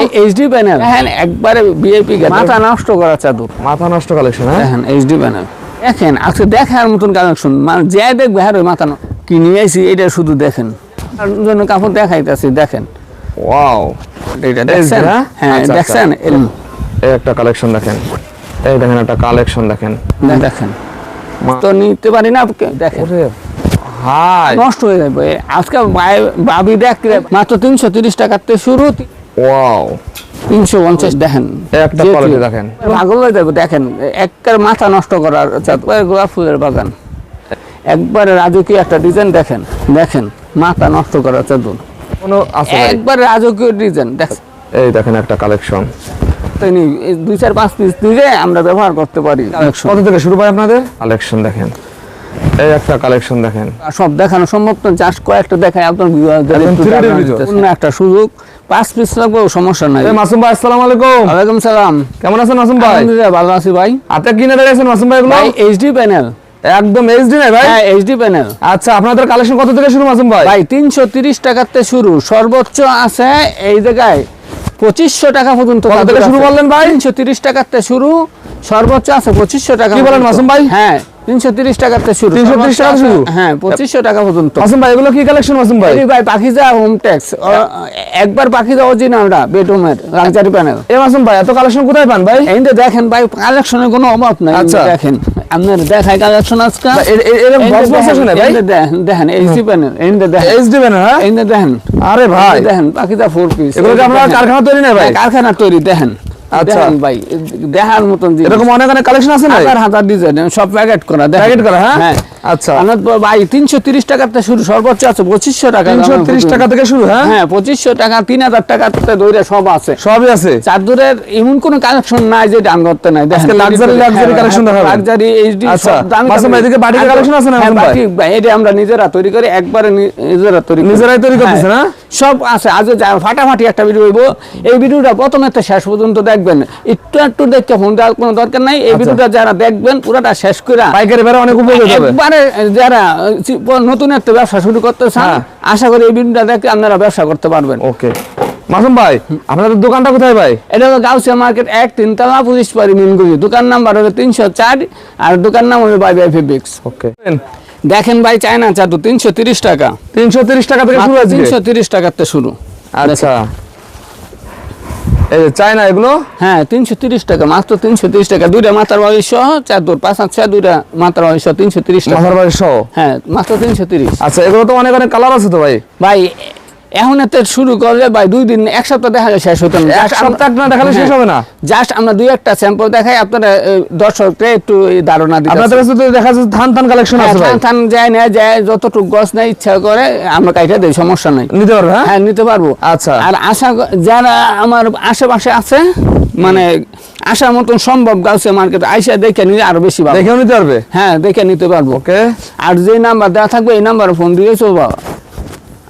ভাই HD panel? হ্যাঁ একবারে ভিআইপি মাথা নষ্ট করা চাদর। মাথা নষ্ট কালেকশন হ্যাঁ? HD panel. দেখেন আজকে দেখার মতন কালেকশন মানে যে দেখবে হ্যাঁ মাথা কি নিয়ে আইছি এটা শুধু দেখেন। জন্য কাপড় দেখাইতেছি দেখেন। ওয়াও এটা দেখছেন? দেখছেন? এই একটা কালেকশন দেখেন। এই দেখেন একটা কালেকশন দেখেন। দেখেন। তো নিতে পারি না দেখেন। নষ্ট যাবে। আজকে ভাবি দেখ মাত্র তিনশো তিরিশ টাকাতে শুরু ওয়াও। তিনশো পঞ্চাশ দেখেন। একটা যে দেখেন। পাগল হয়ে যাবে দেখেন একবার মাথা নষ্ট করার চাঁদপাড়ের গোলাপ ফুলের বাগান। একবারে রাজকীয় একটা ডিজাইন দেখেন দেখেন মাথা নষ্ট করার চাদর কোনো আছে একবার রাজকীয় ডিজাইন দেখেন। এই দেখেন একটা কালেকশন দুই চার পাঁচ পিস দিলে আমরা ব্যবহার করতে পারি। কত থেকে শুরু ভাই আপনাদের? কালেকশন দেখেন। এই একটা কালেকশন দেখেন। সব দেখানো সম্ভব জাস্ট কয়েকটা দেখায় আপনার একটু 3D জানার ভিডিও। ইচ্ছা। অন্য একটা সুযোগ। পাঁচ পিস লাগবেও সমস্যা নাই। মাসুম ভাই আসসালামু আলাইকুম। ওয়ালাইকুম সালাম। কেমন আছেন মাসুম ভাই? আলহামদুলিল্লাহ ভালো আছি ভাই। হাতে কিনে মাসুম ভাই এগুলো? এইচডি প্যানেল একদম এইচডি নাই ভাই? হ্যাঁ এইচডি প্যানেল আচ্ছা আপনাদের কালেকশন কত থেকে শুরু মাসুম ভাই? ভাই তিনশো তিরিশ টাকাতে শুরু। সর্বোচ্চ আছে এই জায়গায় পঁচিশশো টাকা পর্যন্ত কত থেকে শুরু বললেন ভাই? তিনশো তিরিশ টাকাতে শুরু। সর্বোচ্চ আছে পঁচিশশো টাকা কি বলেন মাসুম ভাই? হ্যাঁ তিনশো তিরিশ টাকাতে শুরু। 330 সর্বোচ্চ টাকা শুরু? হ্যাঁ পঁচিশশো টাকা পর্যন্ত। মাসুম ভাই এগুলো কি কালেকশন মাসুম ভাই? ভাই পাখিজা হোম ট্যাক্স একবার পাখিজা অরিজিনালটা বেডরুমের লাক্সারি প্যানেল এ মাসুম ভাই এত কালেকশন কোথায় পান ভাই? এই যে দেখেন ভাই কালেকশনের কোনো অভাব নাই। আচ্ছা। দেখেন আপনার কালেকশন আজকে ভাই, এরকম? দেখেন দেখেন এইচডি প্যানেল এই যে দেখেন। এইচডি ব্যান হ্যাঁ? এই দেখেন। আরে ভাই। দেখেন ফোর পিস এগুলো কি কারখানা তৈরি না ভাই? কারখানা তৈরি দেখেন। দেখেন ভাই দেখার মতন। এরকম অনেক অনেক কালেকশন আছে না হাজার হাজার ডিজাইন সব প্যাকেট করা প্যাকেট করা, হ্যাঁ? হ্যাঁ আচ্ছা। ভাই তিনশো তিরিশ টাকাতে শুরু সর্বোচ্চ আছে পঁচিশশো টাকা তিনশো তিরিশ টাকা থেকে শুরু হ্যাঁ? হ্যাঁ পঁচিশশো টাকা তিন হাজার টাকাতে দৌড়ে সব আছে। সবই আছে? চাদরের এমন কোন কালেকশন নাই যে দাম করতে নাই। আজকে luxury luxury collection দেখাবেন। লাক্সারি এইচডি আচ্ছা, মাসুম এদিকে বাটিকের collection আছে না, মাসুম এটা আমরা নিজেরা তৈরি করি একবারে নিজেরা তৈরি নিজেরাই তৈরি করতেছে হ্যাঁ, না? সব আছে আজ ফাটাফাটি একটা ভিডিও হইব। এই ভিডিওটা প্রথমে তো শেষ পর্যন্ত দেখবেন। একটু একটু দেখতে ফোন দেওয়ার কোনো দরকার নাই। এই ভিডিওটা যারা দেখবেন পুরোটা শেষ করে পাইকারি বেড়ে অনেক উপযোগ হবে একবারে যারা নতুন একটা ব্যবসা শুরু করতে চান হ্যাঁ। আশা করি এই ভিডিওটা দেখে আপনারা ব্যবসা করতে পারবেন। ওকে। মাসুম ভাই আপনাদের দোকানটা কোথায় ভাই? এটা হলো গাউসিয়া মার্কেট এক তিনতলা পুলিশ পারি মিনগুড়ি দোকান নাম্বার হলো তিনশো চার আর দোকান নাম হলো বাই বাই ফেব্রিক্স। ওকে। দেখেন ভাই চায়না চাদর তিনশো তিরিশ টাকা। তিনশো তিরিশ টাকা থেকে শুরু আছে তিনশো তিরিশ টাকাতে শুরু। আচ্ছা। এই চায়না এগুলো? হ্যাঁ তিনশো তিরিশ টাকা মাত্র তিনশো তিরিশ টাকা। দুইটা মাথার বাড়ি সহ চাদর পাঁচ হাত ছয় দুইটা মাথার বাড়ি সহ তিনশো তিরিশ টাকা। মাথার বাড়ি সহ? হ্যাঁ মাত্র তিনশো তিরিশ। আচ্ছা এগুলো তো অনেক অনেক কালার আছে তো ভাই। ভাই এখন এতে শুরু করলে ভাই দুই দিন এক সপ্তাহ দেখা যায় শেষ হতো না। এক সপ্তাহ না দেখালে শেষ হবে না? জাস্ট আমরা দুই একটা স্যাম্পল দেখাই আপনারা দর্শককে একটু ধারণা দিতে আপনাদের কাছে তো দেখা যাচ্ছে ধান ধান কালেকশন হ্যাঁ, আছে থান থান যায় না যায় যতটুকু গছ নেই ইচ্ছা করে আমরা কাইটা দেই সমস্যা নাই। নিতে পারবে হ্যাঁ? হ্যাঁ নিতে পারব। আচ্ছা। আর আশা যারা আমার আশেপাশে আছে মানে আসার মতন সম্ভব গাউসে মার্কেট আইসা দেখে নিলে আরও বেশি ভালো। দেখেও নিতে পারবে? হ্যাঁ দেখে নিতে পারব। ওকে। আর যে নাম্বার দেওয়া থাকবে এই নাম্বারে ফোন দিয়ে চলবো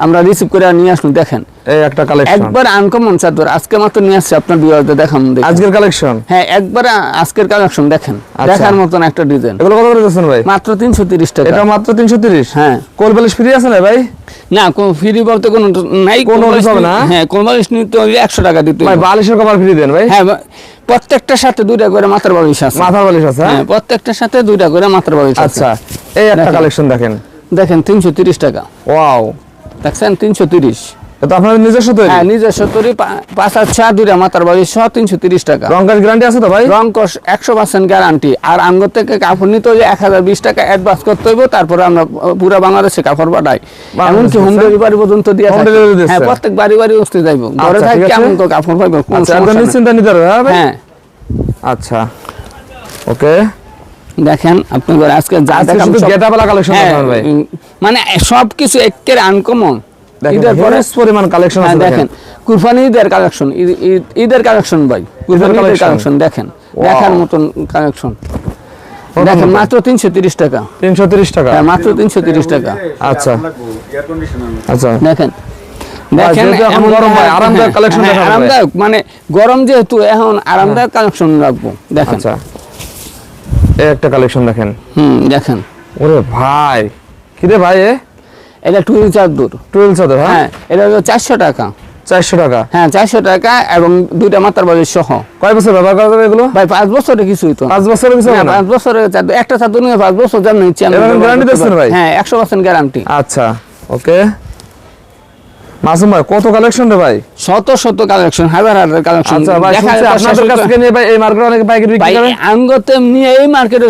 আমরা রিসিভ করে নিয়ে আসুন দেখেন। এই একটা কালেকশন একবার আনকমন চাদর আজকে মাত্র নিয়ে আসছে আপনার বিয়েতে দেখান আজকের কালেকশন হ্যাঁ একবার আজকের কালেকশন দেখেন। আচ্ছা। দেখার মতন একটা ডিজাইন এগুলো কত করে দিচ্ছেন ভাই? মাত্র তিনশো তিরিশ টাকা। এটা মাত্র তিনশো তিরিশ? হ্যাঁ। কোল বালিশ ফ্রি আছে না ভাই? না কোন ফ্রি বলতে কোনো নাই কোনো হবে না? হ্যাঁ বালিশ নিতে হলে একশো টাকা দিতে ভাই বালিশের কভার ফ্রি দেন ভাই। হ্যাঁ প্রত্যেকটার সাথে দুইটা করে মাথার বালিশ আছে। মাথার বালিশ আছে হ্যাঁ? হ্যাঁ প্রত্যেকটার সাথে দুইটা করে মাথার বালিশ আছে। আচ্ছা এই একটা। কালেকশন দেখেন। দেখেন তিনশো তিরিশ টাকা। ওয়াও দেখছেন? তিনশো তিরিশ। এটা নিজস্ব তৈরি? হ্যাঁ নিজস্ব তৈরি পাঁচ আর দুইটা সহ তিনশো তিরিশ টাকা। গ্যারান্টি আছে তো ভাই? একশো পার্সেন্ট গ্যারান্টি আর থেকে কাপড় নিতে হলে এক হাজার বিশ টাকা অ্যাডভান্স করতে হইব তারপরে আমরা পুরো বাংলাদেশে কাপড় পাঠাই এমনকি হোম। ডেলিভারি পর্যন্ত দিয়ে? হ্যাঁ প্রত্যেক বাড়ি বাড়ি বসতে যাইব। ঘরে আচ্ছা, থাকি তো কাপড় পাইব আচ্ছা। নিশ্চিন্তে নিতে হ্যাঁ হ্যাঁ। আচ্ছা। ওকে। দেখেন আপনি আজকে যা গেটাবেলা কালেকশন হ্যাঁ, ভাই। মানে সব কিছু একের আনকমন ঈদের পরিমাণ কালেকশন হ্যাঁ আছে দেখেন। দেখেন কুরবানি ঈদের কালেকশন ঈদের কালেকশন ভাই কুরবানি ঈদের কালেকশন দেখেন দেখার মতন কালেকশন দেখেন মাত্র তিনশো তিরিশ টাকা। তিনশো তিরিশ টাকা? হ্যাঁ মাত্র তিনশো তিরিশ টাকা। আচ্ছা। আচ্ছা। দেখেন দেখেন এখন গরম ভাই, হ্যাঁ, আরামদায়ক হ্যাঁ, হ্যাঁ, দেখাবো। আরামদায়ক মানে গরম যেহেতু এখন আরামদায়ক কালেকশন রাখব। দেখেন আচ্ছা। একটা কালেকশন দেখেন। হুম দেখেন। ওরে ভাই কি রে ভাই এটা টুইল চাদর। টুয়েলভ চাদর হ্যাঁ? হ্যাঁ এটা হলো চারশো টাকা। চারশো টাকা? হ্যাঁ চারশো টাকা এবং দুইটা মাত্রার বাজার সহ। কয় বছর ব্যবহার করা যাবে এগুলো? ভাই পাঁচ বছরে কিছুই তো। পাঁচ বছরের কিছু না? পাঁচ বছরে চাদর- একটা চাদর নিয়ে পাঁচ বছর এরকম ব্যবহার দিচ্ছেন ভাই? হ্যাঁ একশো পার্সেন্ট গ্যারান্টি আচ্ছা ওকে। মাসুম ভাই কত কালেকশন রে ভাই? শত শত কালেকশন হাজার হাজার কালেকশন আচ্ছা ভাই আপনাদের কাছ থেকে নিয়ে ভাই এই মার্কেটে অনেকে পাইকারি বিক্রি করে আঙ্গতে নিয়ে এই মার্কেটে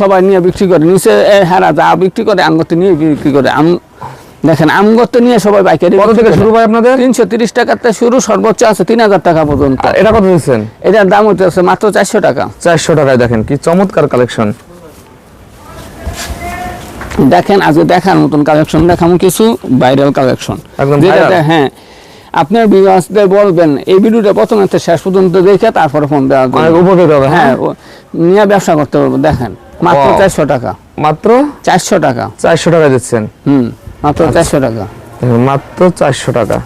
সবাই নিয়ে বিক্রি করে নিচে হারা যা বিক্রি করে আঙ্গতে নিয়ে বিক্রি করে। আম দেখেন আমগতে নিয়ে সবাই পাইকারি কত থেকে শুরু ভাই আপনাদের? তিনশো তিরিশ টাকাতে শুরু সর্বোচ্চ আছে তিন হাজার টাকা পর্যন্ত। এটা কত দিচ্ছেন? এটার দাম হচ্ছে মাত্র চারশো টাকা। চারশো টাকায় দেখেন কি চমৎকার কালেকশন দেখেন আজকে দেখার মতন কালেকশন দেখাম কিছু ভাইরাল কালেকশন যেটা? হ্যাঁ আপনার বিবাসদের বলবেন এই ভিডিওটা প্রথমে থেকে শেষ পর্যন্ত দেখে তারপরে ফোন দেওয়া উপকৃত হবে হ্যাঁ? হ্যাঁ নিয়ে ব্যবসা করতে পারব দেখেন। মাত্র চারশো টাকা। মাত্র? চারশো টাকা। চারশো টাকা দিচ্ছেন? হুম মাত্র চারশো টাকা। মাত্র চারশো টাকা।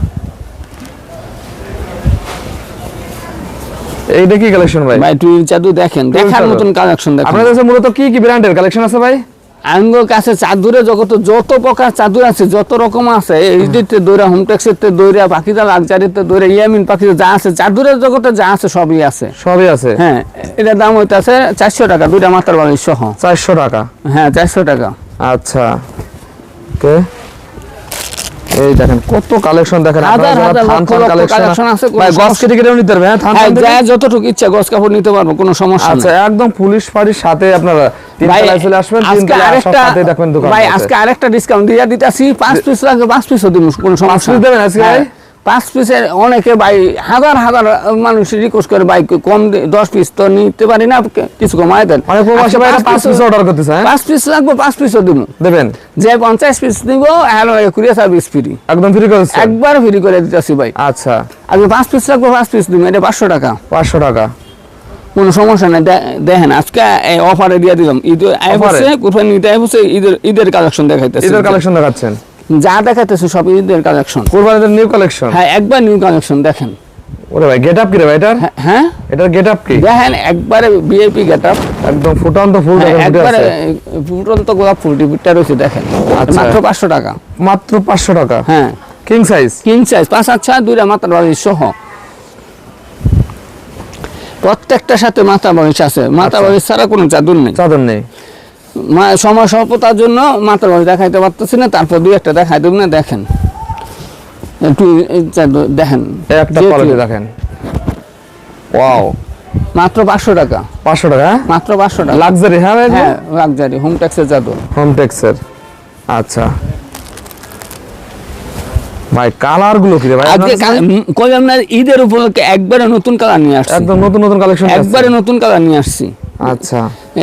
এইটা কি কালেকশন ভাই? ভাই টুইল চাদু দেখেন দেখার মতন কালেকশন দেখেন। আপনাদের কাছে মূলত কি কি ব্র্যান্ডের কালেকশন আছে ভাই? আঙ্গুর কাছে চাদুরে জগতে যত প্রকার চাদুর আছে যত রকম আছে এইদিতে দৌড়া হোমটেক্সের দৌড়া বাকিটা লাগজারিতে দৌড়া ইয়ামিন পাখিতে যা আছে চাদুরের জগতে যা আছে সবই আছে। সবই আছে? হ্যাঁ এটার দাম হইতেছে চারশো টাকা দুইটা মাত্র বাড়ির সহ। চারশো টাকা? হ্যাঁ চারশো টাকা। আচ্ছা। ওকে। এই দেখেন কত কালেকশন দেখেন হাজার হাজার লক্ষ collection আছে, ভাই গস কেটে কেটে নিতে পারবে হ্যাঁ থান যা যতটুকু ইচ্ছা গস কাপড় নিতে পারব কোনো সমস্যা আচ্ছা একদম পুলিশ ফাঁড়ির সাথে আপনারা তিন তলায় চলে আসবেন তিন তলায় সাথে দেখবেন দোকান ভাই আজকে আরেকটা ডিসকাউন্ট দিয়ে দিতেছি পাঁচ পিস লাগবে পাঁচ পিসও দিব কোনো সমস্যা দেবেন আজকে হ্যাঁ, ভাই? পাঁচ পিসের অনেকে ভাই হাজার হাজার মানুষ রিকোয়েস্ট করে ভাই কম দশ পিস তো নিতে পারি না কিছু কমায় দেন পাঁচ পিস অর্ডার হ্যাঁ পাঁচ পিস লাগবে পাঁচ পিসও দিব দেবেন যে পঞ্চাশ পিস দিব হ্যালো কুড়িয়ে সার্ভিস ফ্রি একদম ফ্রি করে একবার ফ্রি করে দিতেছি ভাই আচ্ছা আজকে পাঁচ পিস লাগবে পাঁচ পিস দিব এটা পাঁচশো টাকা পাঁচশো টাকা কোনো সমস্যা নেই দেখেন আজকে অফারে দিয়ে দিলাম ঈদ Offer-এ? আইবসে কোরবানি ঈদ আইবসে ঈদের ঈদের কালেকশন দেখাইতেছে ঈদের কালেকশন দেখাচ্ছেন যা দেখাইতেছে সব ঈদের কালেকশন কোরবানিদের নিউ কালেকশন হ্যাঁ একবার নিউ কালেকশন দেখেন। ওরে ভাই গেট আপ কি রে ভাই এটার? হ্যাঁ, হ্যাঁ। এটার গেট আপ কি? দেখেন একবারে বিআইপি গেট আপ একদম ফুটান্ত ফুল ফুটে একবারে ফুটন্ত গোলাপ ফুল টিপিটটা রয়েছে দেখেন। আচ্ছা। মাত্র পাঁচশো টাকা। মাত্র পাঁচশো টাকা? হ্যাঁ। কিং সাইজ কিং সাইজ পাঁচ আট ছয় দুইটা মাথা বালিশ সহ। প্রত্যেকটার সাথে মাথা বালিশ আছে। মাথা আচ্ছা। বালিশ ছাড়া কোনো চাদর নেই। চাদর নেই। সময় স্বল্পতার জন্য বালিশ দেখাইতে পারতেছি না তারপর দুই একটা দেখাই দেব না দেখেন। একটু দেখেন। একটা কোয়ালিটি দেখেন। ওয়াও মাত্র পাঁচশো টাকা। পাঁচশো টাকা হ্যাঁ? মাত্র পাঁচশো টাকা। লাক্সারি হ্যাঁ হ্যাঁ লাক্সারি হোম ট্যাক্সের চাদর হোম টেক্সের আচ্ছা। ভাই কালারগুলো কি রে ভাই? আজকে আপনার কাছে? কই আপনার ঈদের উপলক্ষে একবারে নতুন কালার নিয়ে আসছি। একদম নতুন নতুন কালেকশন একবারে নতুন কালার নিয়ে আসছি। আচ্ছা।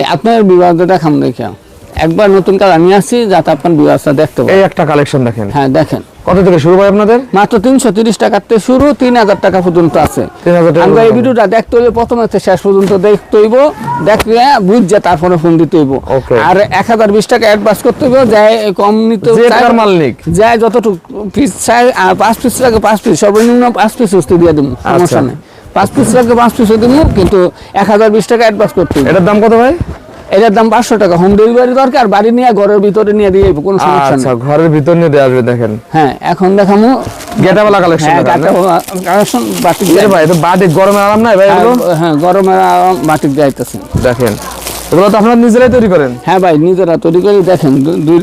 আপনার বিবাহটা দেখাম দেখে। একবার নতুন কালার নিয়ে আসছি যাতে আপনার বিবাহটা দেখতে এই একটা কালেকশন দেখেন। হ্যাঁ দেখেন। কত থেকে শুরু ভাই আপনাদের? মাত্র তিনশো তিরিশ টাকাতে শুরু তিন হাজার টাকা পর্যন্ত আছে। 3000 টাকা আমরা এই ভিডিওটা দেখতে হলে প্রথমে থেকে শেষ পর্যন্ত দেখতে হইব দেখলে বুঝছে তারপরে ফোন দিতে হইব আর এক হাজার বিশ টাকা অ্যাডভান্স করতে হইব যাই কম নিতে যে চায়- টাকার মাল যাই যতটুকু পিস চাই আর পাঁচ পিস লাগে পাঁচ পিস সর্বনিম্ন পাঁচ পিস উস্তে দিয়ে দেবো সমস্যা আচ্ছা। নেই। পাঁচ পিস লাগে পাঁচ পিসও দেবো কিন্তু এক হাজার বিশ টাকা অ্যাডভান্স করতে এটার দাম কত ভাই? এটার দাম পাঁচশো টাকা। হোম ডেলিভারি দরকার বাড়ি নিয়ে ঘরের ভিতরে নিয়ে দিয়ে কোনো সমস্যা আচ্ছা ঘরের ভিতর নিয়ে দেওয়া আসবে দেখেন। হ্যাঁ এখন দেখামো। গেটাওয়ালা কালেকশন হ্যাঁ কালেকশন বাটিক এর ভাই তো বাটিক গরমে আরাম নাই ভাই এগুলো? হ্যাঁ, গরমের আরাম বাটিক যাইতেছে দেখেন এগুলো তো আপনারা নিজেরাই তৈরি করেন? হ্যাঁ ভাই নিজেরা তৈরি করে দেখেন দুই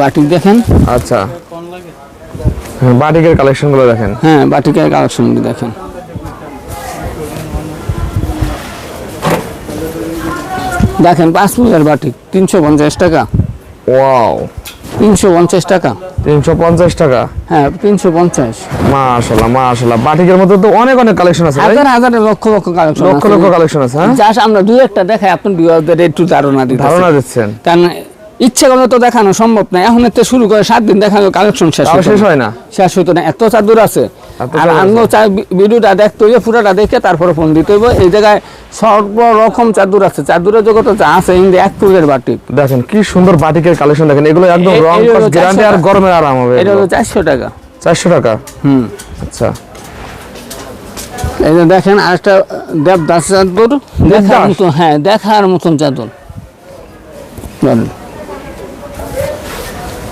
বাটিক দেখেন। আচ্ছা। বাটিকের কালেকশনগুলো দেখেন। হ্যাঁ বাটিকের কালেকশন দেখেন। দেখেন পাঁচ ফুলের বাটিক তিনশো পঞ্চাশ টাকা। ওয়াও। তিনশো পঞ্চাশ টাকা। তিনশো পঞ্চাশ টাকা? হ্যাঁ তিনশো পঞ্চাশ। মাশাল্লাহ মাশাল্লাহ বাটিকের মধ্যে তো অনেক অনেক কালেকশন আছে হাজার হাজার লক্ষ লক্ষ কালেকশন লক্ষ লক্ষ কালেকশন আছে হ্যাঁ? জাস্ট আমরা দুই একটা দেখাই আপনার বিবাহদের একটু ধারণা দিতে ধারণা দিচ্ছেন। কারণ ইচ্ছে করলে তো দেখানো সম্ভব না। এখন এতে শুরু করে সাত দিন দেখানো কালেকশন শেষ শেষ হয় না? শেষ হতো না। এত চাদর আছে। আর চাদর আঙ্গ ভিডিওটা দেখতে হইবে পুরোটা দেখে তারপরে ফোন দিতে হইব। এই জায়গায় সর্বরকম চাদর আছে। চাদরের জগতে যা আছে ইন্দি এক ফুলের বাটি। দেখেন কি সুন্দর বাটিকের কালেকশন দেখেন। এগুলো একদম রং গ্যারান্টি আর গরমের আরাম হবে এটা হলো চারশো টাকা। চারশো টাকা? হুম। আচ্ছা। এই যে দেখেন আরেকটা দেবদাস চাদর। দেখার দেবদাস? মতন হ্যাঁ দেখার মতন চাদর। বলেন।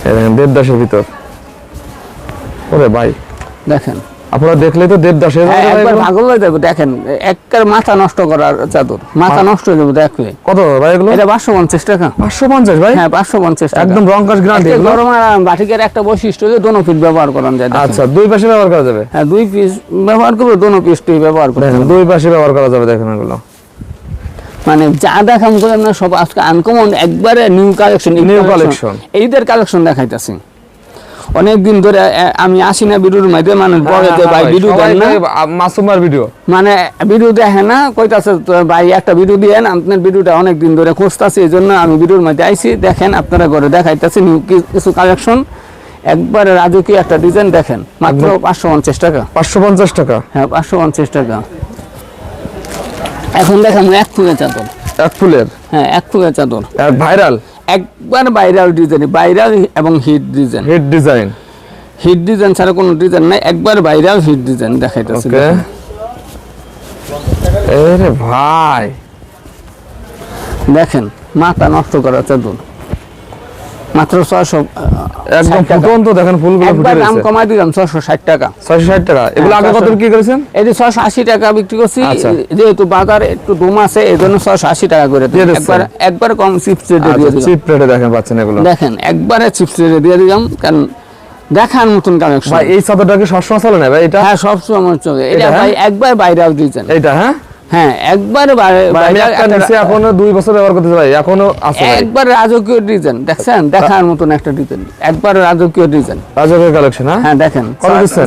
এই দেবদাসের ভিতর। ওরে ভাই। দেখেন। আপনারা দেখলে তো দেবদাস হয়ে হ্যাঁ, একবার পাগল হয়ে যাবে দেখেন একবার মাথা নষ্ট করার চাদর মাথা নষ্ট হয়ে যাবে দেখবে কত ভাই এগুলো? এটা টাকা। ভাই? হ্যাঁ পাঁচশো পঞ্চাশ টাকা। একদম একটা এগুলো? গরম আর বাটিকের একটা বৈশিষ্ট্য যে দোনো পিস ব্যবহার করা যায় আচ্ছা দুই পাশে ব্যবহার করা যাবে? হ্যাঁ দুই পিস ব্যবহার করবে দোনো পিসটাই ব্যবহার দেখেন দুই পাশে ব্যবহার করা যাবে দেখেন এগুলো। মানে যা দেখাম করে না সব আজকে আনকমন একবারে নিউ কালেকশন New collection। এইদের কালেকশন দেখাইতেছি। অনেক দিন ধরে আমি আসি না বিরুর মধ্যে মানে বলে যে ভাই ভিডিও দেন না। মাসুমার ভিডিও। মানে ভিডিও দেখে না কইতাছে ভাই একটা ভিডিও দিয়েন আপনার ভিডিওটা অনেক দিন ধরে খুঁজতাছি এই জন্য আমি ভিডিওর মধ্যে আইছি দেখেন আপনারা ঘরে দেখাইতেছি নিউ কিছু কালেকশন। একবারে রাজকীয় একটা ডিজাইন দেখেন মাত্র পাঁচশো পঞ্চাশ টাকা। পাঁচশো পঞ্চাশ টাকা। হ্যাঁ পাঁচশো পঞ্চাশ টাকা। এখন দেখেন এক ফুলের চাদর। এক ফুলের? হ্যাঁ এক ফুলের চাদর। ভাইরাল? একবার ভাইরাল ডিজাইন ভাইরাল এবং hit design hit design hit design ছাড়া কোনো ডিজাইন নাই একবার ভাইরাল হিট ডিজাইন দেখাইতেছে ভাই। দেখেন মাথা নষ্ট করা চাদর মাত্র ছয়শো একদম ফুটন্ত দেখেন ফুলগুলো ফুটে একবার দাম কমাই দিলাম ছয়শো ষাট টাকা। ছয়শো ষাট টাকা। এগুলো আগে কত বিক্রি করেছেন? এটি ছয়শো আশি টাকা বিক্রি করছি আচ্ছা। যেহেতু বাজারে একটু দম আছে এই জন্য ছয়শো আশি টাকা করে দিলাম। একবার একবার কম চিপস রেটে দিয়ে দিলাম। চিপ রেটে দেখেন পাচ্ছেন এগুলো। দেখেন একবারে চিপস রেটে দিয়ে দিলাম কারণ দেখার মতন কালেকশন। ভাই এই চাদরটা কি সবসময় চলে না ভাই? এটা হ্যাঁ সব সময় চলে। এটা এটা, ভাই হ্যাঁ? একবার ভাইরাল ডিজাইন এটা হ্যাঁ? হ্যাঁ একবার আমি একটা একটা- এখনও দুই বছর ব্যবহার করতেছি ভাই এখনও আছে একবার রাজকীয় ডিজাইন দেখছেন? দেখার মতন একটা ডিজাইন একবার রাজকীয় ডিজাইন রাজকের কালেকশন হ্যাঁ? হ্যাঁ দেখেন কত দিচ্ছেন?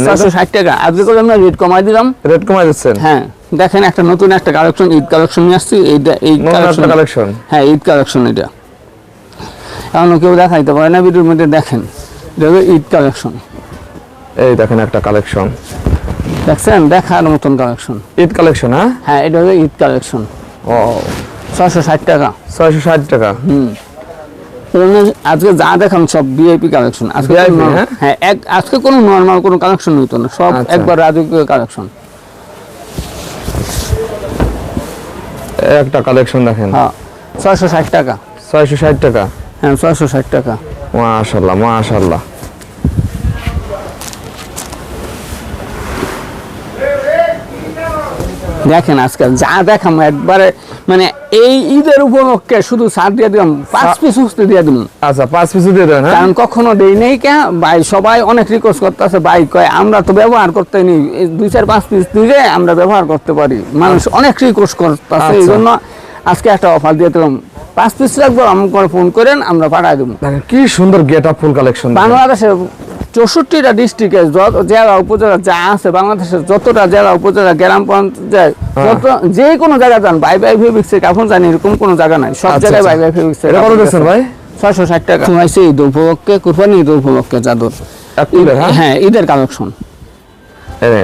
টাকা। আজকে করে আমরা রেট কমাই দিলাম? রেট কমাই দিচ্ছেন? হ্যাঁ দেখেন একটা নতুন একটা কালেকশন ঈদ কালেকশন নিয়ে আসছি। এইটা এই কালেকশন কালেকশন হ্যাঁ ঈদ কালেকশন এটা। এখনও কেউ দেখাইতে পারে না ভিডিওর মধ্যে দেখেন। এটা ঈদ কালেকশন এই দেখেন একটা কালেকশন দেখছেন? দেখার মতন কালেকশন ঈদ কালেকশন হ্যাঁ? হ্যাঁ এটা হলো ঈদ কালেকশন ও ছয়শো ষাট টাকা। ছয়শো ষাট টাকা? এজন্য আজকে যা দেখাম সব ভিআইপি কালেকশন আজকে হ্যাঁ? হ্যাঁ এক আজকে কোনো নর্মাল কোনো কালেকশন হইতো না। সব আচ্ছা। একবার রাজকীয় কালেকশন একটা কালেকশন দেখেন। হ্যাঁ ছয়শো ষাট টাকা। ছয়শো ষাট টাকা? হ্যাঁ ছয়শো ষাট টাকা। মাশাল্লাহ মাশাল্লাহ। দেখেন আজকে যা দেখাম একবারে মানে এই ঈদের উপলক্ষে শুধু ছাড় দিয়ে দিলাম পাঁচ পিস উস্তে দিয়ে দিলাম। আচ্ছা পাঁচ পিস দিয়ে দেবেন হ্যাঁ? কারণ কখনো দেই নেই কে ভাই সবাই অনেক রিকোয়েস্ট করতেছে ভাই কয় আমরা তো ব্যবহার করতে নি দুই চার পাঁচ পিস দিলে আমরা ব্যবহার করতে পারি। মানুষ অনেক রিকোয়েস্ট করতেছে এই আচ্ছা। জন্য আজকে একটা অফার দিয়ে দিলাম। পাঁচ পিস লাগবে আমাকে ফোন করেন আমরা পাঠাই দেবো। কি সুন্দর গেট আপ ফুল কালেকশন বাংলাদেশের চৌষট্টিটা ডিস্ট্রিক্টে যত জেলা উপজেলা যা আছে বাংলাদেশের যতটা জেলা উপজেলা গ্রাম পঞ্চায়েত যত যে কোনো জায়গা যান বাই বাই ফেব্রিক্সের কাপড় জানি এরকম কোনো জায়গা নাই। সব আচ্ছা, জায়গায়। বাই বাই ফেব্রিক্সের ভাই? ছয়শো ষাট টাকা। শুনাইছে ঈদ উপলক্ষে কুরবানি ঈদ উপলক্ষে চাদর হ্যাঁ? হ্যাঁ ঈদের কালেকশন। এই,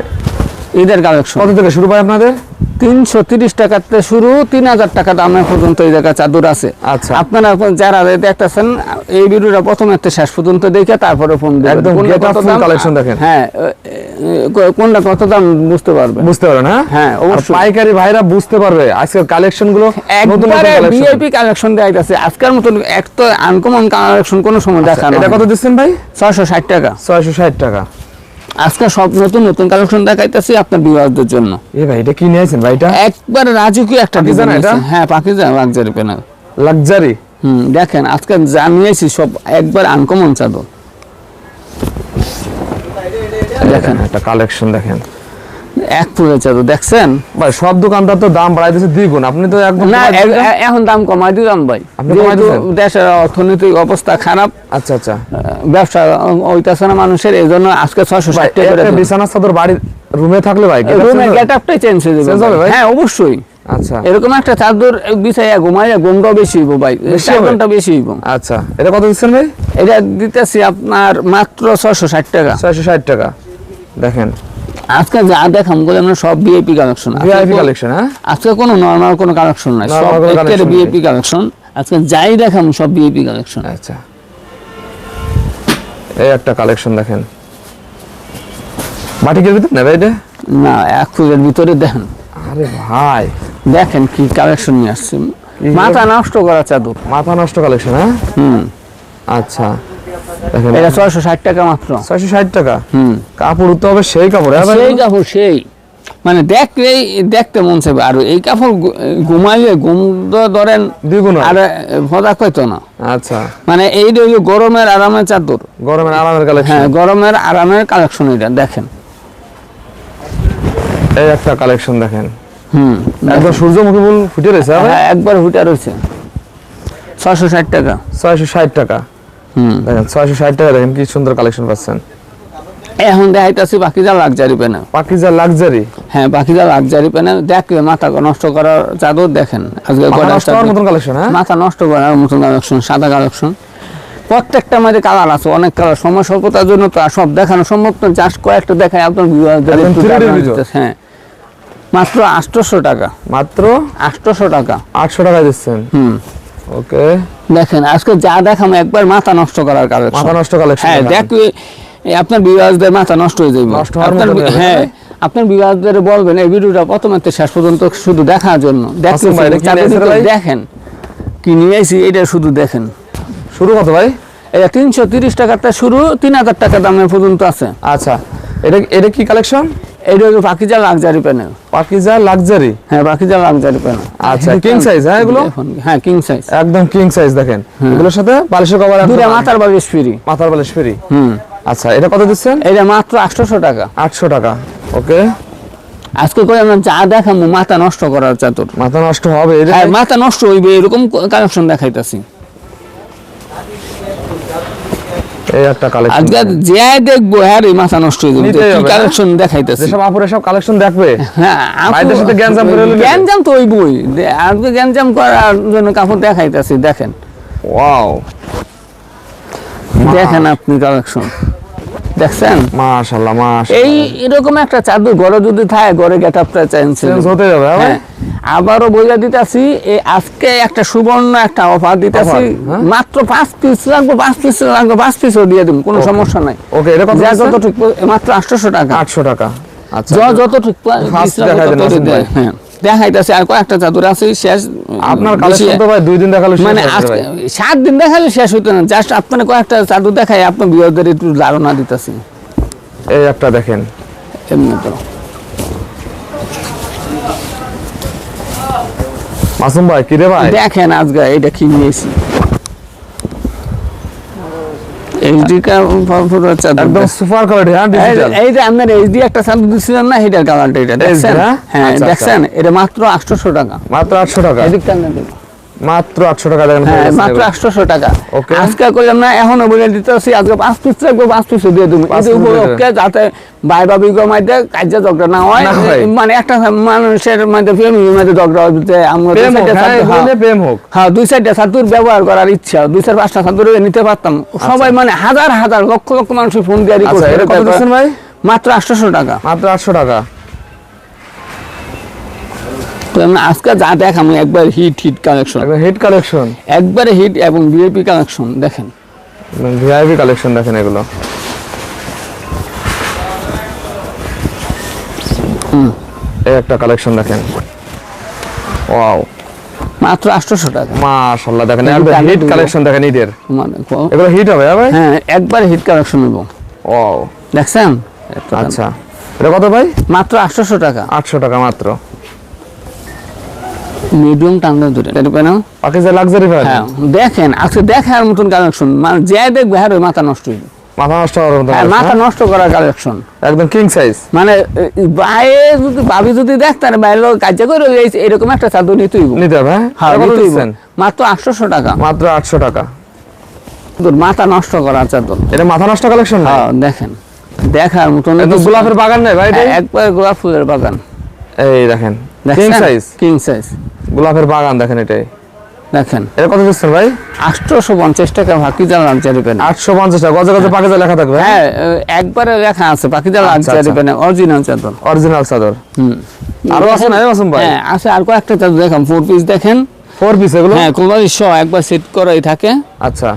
ঈদের কালেকশন। কত থেকে শুরু ভাই আপনাদের? তিনশো তিরিশ টাকাতে শুরু তিন হাজার টাকা দামের পর্যন্ত এই জায়গায় চাদর আছে। আচ্ছা। আপনারা যারা দেখতেছেন এই ভিডিওটা প্রথম একটা শেষ পর্যন্ত দেখে তারপরে ফোন দাম, collection দেখেন। হ্যাঁ কোনটা কত দাম বুঝতে পারবে বুঝতে পারেন হ্যাঁ? হ্যাঁ, অবশ্যই। পাইকারি ভাইরা বুঝতে পারবে আজকের কালেকশনগুলো একবারে ভিআইপি কালেকশন দেওয়া যাচ্ছে আজকের মতন এক তো আনকমন কালেকশন কোনো সময় দেখা এটা কত দিচ্ছেন ভাই? ছয়শো ষাট টাকা। ছয়শো ষাট টাকা। আজকে সব নতুন নতুন কালেকশন দেখাইতেছি আপনার বিবাহদের জন্য। এ ভাই এটা কি নিয়েছেন ভাই এটা? একবার রাজকীয় একটা ডিজাইন এটা? হ্যাঁ পাকিস্তান লাক্সারি প্যানেল লাক্সারি হুম দেখেন আজকে যা নিয়েছি সব একবার আনকমন চাদর। দেখেন একটা কালেকশন দেখেন। এক ফুলের চাদর দেখছেন? ভাই সব দোকানদার তো দাম বাড়াই দিচ্ছে দ্বিগুণ। আপনি তো একদম না এখন দাম কমাই দিলাম ভাই? দেশের অর্থনৈতিক অবস্থা খারাপ আচ্ছা আচ্ছা। ব্যবসা ওইটাছে না মানুষের এই জন্য আজকে ছয়শো ষাট টাকা বিছানার চাদর বাড়ির রুমে থাকলে ভাই গেট আপটাই চেঞ্জ হয়ে যাবে হ্যাঁ অবশ্যই। আচ্ছা। এরকম একটা চাদর বিছাইয়া ঘুমাইয়া গমটাও বেশি হইব ভাই। বেশি বেশি হইব। আচ্ছা। এটা কত দিচ্ছেন ভাই? এটা দিতেছি আপনার মাত্র ছয়শো ষাট টাকা। ছয়শো ষাট টাকা। দেখেন আজকে যা দেখাম বলে আমরা সব বিএপি কালেকশন ভিআইপি কালেকশন হ্যাঁ? আজকে কোনো নর্মাল কোনো কালেকশন নাই সব collection বিএপি কালেকশন আজকে যাই দেখাম সব বিএপি কালেকশন আচ্ছা। এই একটা কালেকশন দেখেন। বাটিকের ভিতর নেবে এটা? না এক ফুলের ভিতরে দেখেন আরে ভাই। দেখেন কি কালেকশন নিয়ে আসছে। মাথা নষ্ট করা চাদর। মাথা নষ্ট কালেকশন হ্যাঁ? হুম। আচ্ছা। এটা ছয়শো ষাট টাকা মাত্র। ছয়শো ষাট টাকা? হুম। কাপড় উঠতে হবে সেই কাপড় হ্যাঁ সেই কাপড় সেই। মানে দেখলেই দেখতে মন চাইবে। আর এই কাপড় ঘুমাইলে ঘুম তো ধরেন দ্বিগুণ আর কইতো না। আচ্ছা। মানে এই যে গরমের আরামের চাদর। গরমের আরামের কালেকশন হ্যাঁ গরমের আরামের কালেকশন এটা দেখেন। এই একটা কালেকশন দেখেন। হুম একদম সূর্যমুখী ফুল ফুটে রয়েছে হ্যাঁ হ্যাঁ একবার ফুটে রয়েছে। ছশো ষাট টাকা। ছয়শো ষাট টাকা। দেখেন ছয়শো ষাট টাকা দেখেন কি সুন্দর কালেকশন পাচ্ছেন। এখন দেখাইতেছি বাকিটা লাক্সারি পেনে। পাকিজা লাক্সারি হ্যাঁ বাকিটা লাক্সারি পেনে দেখলে মাথা নষ্ট করার চাদর দেখেন আজকে মতন কালেকশন হ্যাঁ? মাথা নষ্ট করার মতন কালেকশন সাদা কালেকশন প্রত্যেকটা মধ্যে কালার আছে অনেক কালার সময় স্বল্পতার জন্য তো সব দেখানো সম্ভব না জাস্ট কয়েকটা দেখায় আপনার viewers-দের একদম একটু 3D ধারণা video। দিতেছে, হ্যাঁ। মাত্র আটশোশো টাকা। মাত্র? আটশোশো টাকা। আটশো টাকা দিচ্ছেন। হুম। ওকে। দেখেন আজকে যা দেখাম একবার মাথা নষ্ট করার কালেকশন মাথা নষ্ট কালেকশন হ্যাঁ দেখলে আপনার বিবাহদের মাথা নষ্ট হয়ে যাবে নষ্ট হয়ে আপনার বিবাহদের বলবেন এই ভিডিওটা প্রথম শেষ পর্যন্ত শুধু দেখার জন্য। দেখেন। কি নিয়ে আইছি এটা শুধু দেখেন। শুরু কত ভাই? এটা তিনশো তিরিশ টাকাটা শুরু তিন হাজার টাকা দামের পর্যন্ত আছে। আচ্ছা এটা এটা কি কালেকশন এটা Pakiza luxury panel Pakiza luxury হ্যাঁ পাকিজা লাক্সারি প্যানেল আচ্ছা, king size, হ্যাঁ, এগুলো? হ্যাঁ কিং সাইজ একদম কিং সাইজ দেখেন। এগুলোর সাথে বালিশের কভার দুটা মাথার বালিশ ফ্রি মাথার বালিশ ফ্রি হুম। আচ্ছা এটা কত দিচ্ছেন? এটা মাত্র আটশোশো টাকা। আটশো টাকা ওকে। আজকে করে আমরা যা দেখাবো মাথা নষ্ট করার চাতুর মাথা নষ্ট হবে হ্যাঁ মাথা নষ্ট হইবে এরকম কালেকশন দেখাইতাছি। এই একটা কালেকশন আজকে যে দেখব হ্যাঁ মাথা নষ্ট হয়ে যাবে। কি কালেকশন দেখাইতেছে সব আপুরে সব কালেকশন দেখবে? হ্যাঁ ভাইদের সাথে গ্যাঞ্জাম করে হলো। গ্যাঞ্জাম তো ওই বই আজকে গ্যাঞ্জাম করার জন্য কাপড় দেখাইতেছি দেখেন। ওয়াও দেখেন আপনি কালেকশন দেখছেন? মাশাআল্লাহ মাশাআল্লাহ। এই এরকম একটা চাদর ঘরে যদি থাকে ঘরে গেট আপটা চেঞ্জ হতে যাবে হ্যাঁ আবারও বইলা দিতাছি এই আজকে একটা সুবর্ণ একটা অফার দিতাছি। হ্যাঁ? মাত্র পাঁচ পিস লাগবে পাঁচ পিস লাগবে পাঁচ পিসও দিয়ে দিব কোনো সমস্যা নাই। ওকে এটা কত যা দিচ্ছেন? যতটুক মাত্র আটশোশো টাকা। আটশো টাকা। আচ্ছা যা যতটুক First দেখাই দেন, আসেন হ্যাঁ। দেখাইতাছে আর কয়েকটা চাদর আছে শেষ আপনার বেশি- কালেকশন তো ভাই দুই দিন দেখাল মানে আজকে সাত দিন দেখালে শেষ হইতো না। জাস্ট আপনার কয়েকটা চাদর দেখাই আপনার একটু ধারণা দিতেছি। এই একটা দেখেন। এমনি তো। মাসুম ভাই কিরে ভাই? দেখেন আজকে এটা কি নিয়েছি। এইচডি চাদর একদম সুপার কোয়ালিটি হ্যাঁ ডিজিটাল এই যে আপনার এইচডি একটা চাদর দিচ্ছিলেন না এটার কালারটা এটা দেখছেন? হ্যাঁ? হ্যাঁ আচ্ছা, দেখছেন? এটা মাত্র আটশোশো টাকা। মাত্র আটশো টাকা। মাত্র আটশো টাকা দেখেন হ্যাঁ মাত্র এগুলো। আটশোশো টাকা। Okay. আজকে করলাম না এখনও বলে দিতেছি আজকে পাঁচ পিস লাগবে পাঁচ পিস দিয়ে দেবো। যে piece যাতে ভাই ভাবি মাইতে কাজে ঝগড়া না হয়। মানে একটা মানুষের মধ্যে ফ্যামিলির মধ্যে ঝগড়া আমরা দুই প্রেম সাইডে হ্যাঁ নিয়ে প্রেম হোক। হ্যাঁ দুই সাইডে ছাতুর ব্যবহার করার ইচ্ছা দুই চার পাঁচটা ছাতুর নিতে পারতাম। সবাই মানে হাজার হাজার লক্ষ লক্ষ মানুষ ফোন দিয়ে আচ্ছা এটা কত? দিচ্ছেন ভাই? মাত্র আটশোশো টাকা। মাত্র আটশো টাকা। তো আজকে যা দেখাম একবার hit hit collection hit collection একবারে হিট এবং ভিআইপি কালেকশন দেখেন। ভিআইপি কালেকশন দেখেন এগুলো। এই একটা কালেকশন দেখেন। ওয়াও মাত্র আটশোশো টাকা। মাশাআল্লাহ দেখেন যে হিট কালেকশন দেখেন ঈদের। মানে এগুলো হিট হবে হ্যাঁ ভাই? হ্যাঁ একবারে হিট কালেকশন নেব। ওয়াও দেখছেন? আচ্ছা। এটা কত ভাই? মাত্র আটশোশো টাকা। আটশো টাকা মাত্র। মিডিয়াম টান্ডা ধরে পাকিস্তান লাক্সারি হ্যাঁ দেখেন আজকে দেখার মতন কালেকশন মানে যে দেখবে হ্যাঁ মাথা নষ্ট হইবে মাথা নষ্ট হওয়ার মতো হ্যাঁ, অবস্থা। মাথা নষ্ট করার কালেকশন একদম কিং সাইজ মানে বাইরে যদি ভাবি যদি দেখতেন বাইরে কাজ করে এরকম একটা চাদর নিতেই নিতে হবে হ্যাঁ? মাত্র আটশোশো টাকা। মাত্র আটশো টাকা। মাথা নষ্ট করার চাদর। এটা মাথা নষ্ট কালেকশন হ্যাঁ দেখেন। দেখার মতন গোলাপের বাগান নেই ভাই একবার গোলাপ ফুলের বাগান। এই দেখেন কিং সাইজ কিং সাইজ গোলাপের বাগান দেখেন এটাই। দেখেন। এটা কত দিচ্ছেন ভাই? আটশোশো পঞ্চাশ টাকা ভাকিজা লাক্সারি পেন। আটশো পঞ্চাশ টাকা। গজে গজে পাকিজা লেখা থাকবে? হ্যাঁ একবারে লেখা আছে পাখিজা লাক্সারি আচ্ছা। পেন অরিজিনাল চাদর। অরিজিনাল চাদর। হুম। আরও আছে না মাসুম ভাই? হ্যাঁ আছে আর কয়েকটা চাদর দেখেন ফোর পিস দেখেন। ফোর পিস এগুলো? হ্যাঁ কোবারি শ একবার সেট করাই থাকে। আচ্ছা।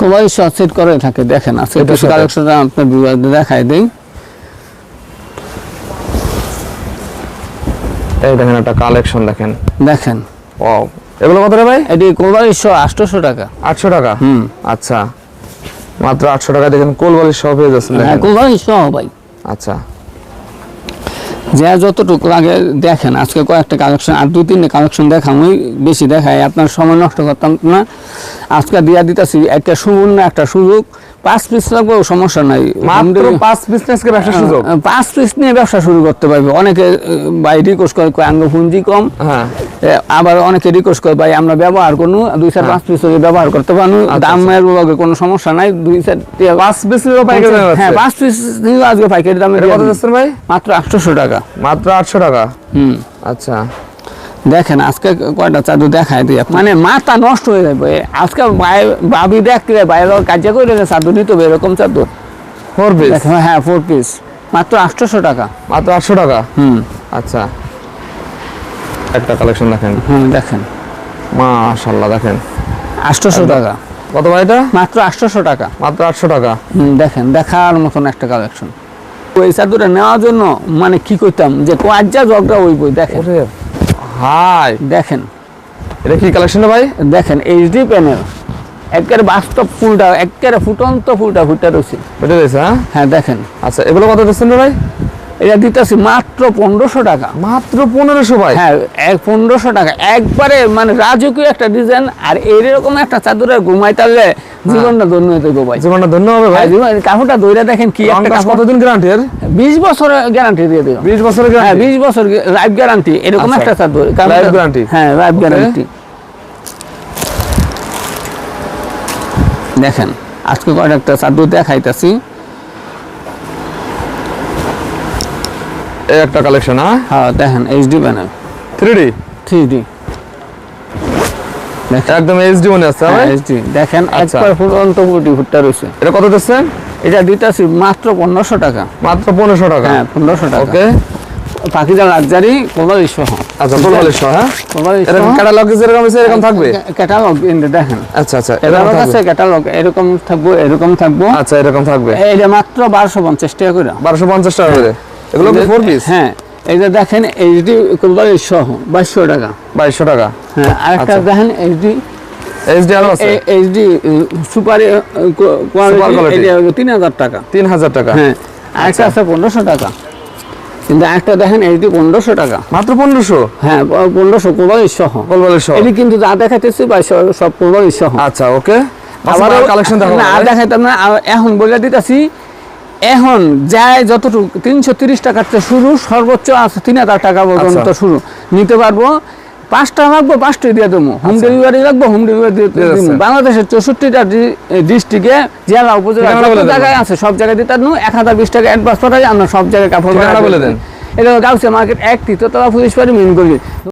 কোবারি শ সেট করাই থাকে দেখেন আছে এটার কিছু সাথে? কালেকশন আপনার দেখাই দিই। এই দেখেন একটা কালেকশন দেখেন। দেখেন। ও এগুলো কত রে ভাই? এটি কোরবানিশো আটশোশো টাকা। আটশো টাকা? হুম। আচ্ছা। মাত্র আটশো টাকা দেখেন কোল বালিশ সহ পেয়ে যাচ্ছেন হ্যাঁ দেখেন। কোরবানিশো ভাই। আচ্ছা। যা যতটুকু লাগে দেখেন। আজকে কয়েকটা কালেকশন আর দুই তিনটে কালেকশন দেখামই বেশি দেখাই আপনার সময় নষ্ট করতাম না। আজকে দিয়া দিতেছি একটা সুবর্ণ একটা সুযোগ। পাঁচ পিস লাগবেও সমস্যা নাই। মাত্র পাঁচ বিজনেস কে ব্যবসা সুযোগ? পাঁচ পিস নিয়ে ব্যবসা শুরু করতে পারবে। অনেকে ভাই রিকোয়েস্ট করে কয় আঙ্গ পুঁজি কম। হ্যাঁ। আবার অনেকে রিকোয়েস্ট করে ভাই আমরা ব্যবহার করব দুই চার পাঁচ পিস ব্যবহার করতে পারব দামের লগে কোনো সমস্যা নাই দুই চার পাঁচ দামে হ্যাঁ পাঁচ পিস নিয়ে আজকে পাইকারি দামে কত ভাই? মাত্র আটশোশো টাকা। মাত্র আটশো টাকা? হুম। আচ্ছা। দেখেন আজকে কয়টা চাদু দেখায় দিয়ে। মানে মাথা নষ্ট হয়ে যাবে। আজকে ভাবি দেখতে বাইরে কাজ করে চাদর নিতে হবে এরকম চাদু ফোর পিস হ্যাঁ ফোর পিস মাত্র আটশোশো টাকা। মাত্র আটশো টাকা? হুম। আচ্ছা। একটা কালেকশন দেখেন। হুম দেখেন। মাশাল্লাহ দেখেন। আটশোশো টাকা। কত ভাই এটা? মাত্র আটশোশো টাকা। মাত্র আটশো টাকা? হুম, দেখেন দেখার মতন একটা কালেকশন ওই চাদুটা নেওয়ার জন্য মানে কি করতাম যে কোয়াজ্জা জগটা ওই বই দেখেন হাই। দেখেন। এটা কি কালেকশন ভাই? দেখেন এইচডি প্যানেল একের বাস্তব ফুলটা একের ফুটন্ত ফুলটা ফুটটা রয়েছে। এটা রয়েছে হ্যাঁ? হ্যাঁ দেখেন। আচ্ছা এগুলো কত দিচ্ছেন ভাই? এটা দিতেছি মাত্র পনেরোশো টাকা। মাত্র পনেরোশো ভাই। হ্যাঁ এক পনেরোশো টাকা। একবারে মানে রাজকীয় একটা ডিজাইন আর এইরকম একটা চাদরে ঘুমাই তাহলে জীবনটা ধন্য হয়ে যাবে ভাই। জীবনটা ধন্য হবে ভাই। হ্যাঁ, কাপড়টা দইরা দেখেন কি রং একটা কাজ কাপড়। কতদিন বিশ বছরের গ্যারান্টি দিয়ে দিলাম। বিশ বছরের হ্যাঁ বিশ বছর লাইফ গ্যারান্টি এরকম আচ্ছা। একটা চাদর। এটা- guarantee? হ্যাঁ লাইফ গ্যারান্টি দেখেন আজকে কয়েকটা চাদর দেখাইতেছি। একটা কালেকশন হ্যাঁ হ্যাঁ দেখেন HD panel three D three D একদম এইচডি মনে আছে হ্যাঁ এইচডি দেখেন আচ্ছা। একবার ফুটি ফুটটা রয়েছে। এটা কত দিচ্ছেন এটা দিতেছি মাত্র পনেরোশো টাকা। মাত্র পনেরোশো টাকা? হ্যাঁ পনেরোশো টাকা। ওকে পাখিটা লাক্সারি আচ্ছা হ্যাঁ? এরকম ক্যাটালগ যেরকম আছে এরকম থাকবে? ক্যাটালগ দেখেন। আচ্ছা আচ্ছা ক্যাটালগ আছে ক্যাটালগ এরকম থাকব এরকম থাকব। আচ্ছা এরকম থাকবে। এইটা মাত্র বারোশো পঞ্চাশ টাকা করে। বারোশো পঞ্চাশ টাকা করে। এগুলো কি ফোর পিস হ্যাঁ যে দেখেন এইচডি সহ বাইশশো টাকা। বাইশশো টাকা। হ্যাঁ আরেকটা আচ্ছা। দেখেন এইচডি এইচডি আরও আছে? এইচডি সুপার কোয়ালিটি এটা তিন হাজার টাকা। তিন হাজার টাকা। হ্যাঁ আরেকটা আছে পনেরোশো টাকা। কিন্তু একটা দেখেন এইচডি পনেরোশো টাকা। মাত্র পনেরোশো? হ্যাঁ পনেরোশো কোবালি সহ। ফুল বালিশ সহ। এটি কিন্তু যা দেখাইতেছি বাইশশো সব কোবালি সহ। আচ্ছা ওকে। আবার কালেকশন দেখো না, আর দেখাইতাম না এখন বলে দিতেছি এখন যায় যতটুকু তিনশো তিরিশ টাকার থেকে শুরু সর্বোচ্চ আছে তিন হাজার টাকা পর্যন্ত আচ্ছা। শুরু। নিতে পারব পাঁচটা লাগবো পাঁচটাই দিয়ে দেবো। হোম ডেলিভারি লাগবো হোম ডেলিভারি দিয়ে দিয়ে দেবো বাংলাদেশের চৌষট্টিটা ডিস্ট্রিক্টে জেলা উপজেলা দেন। জায়গায় আছে সব জায়গায় দিতে দেবো এক হাজার বিশ টাকা অ্যাডভান্স পাঠাই আমরা সব জায়গায় কাপড় বলে দেন। এটা গাউসিয়া মার্কেট এক তৃতীয়তলা পুলিশ পাড়ি মেন করবি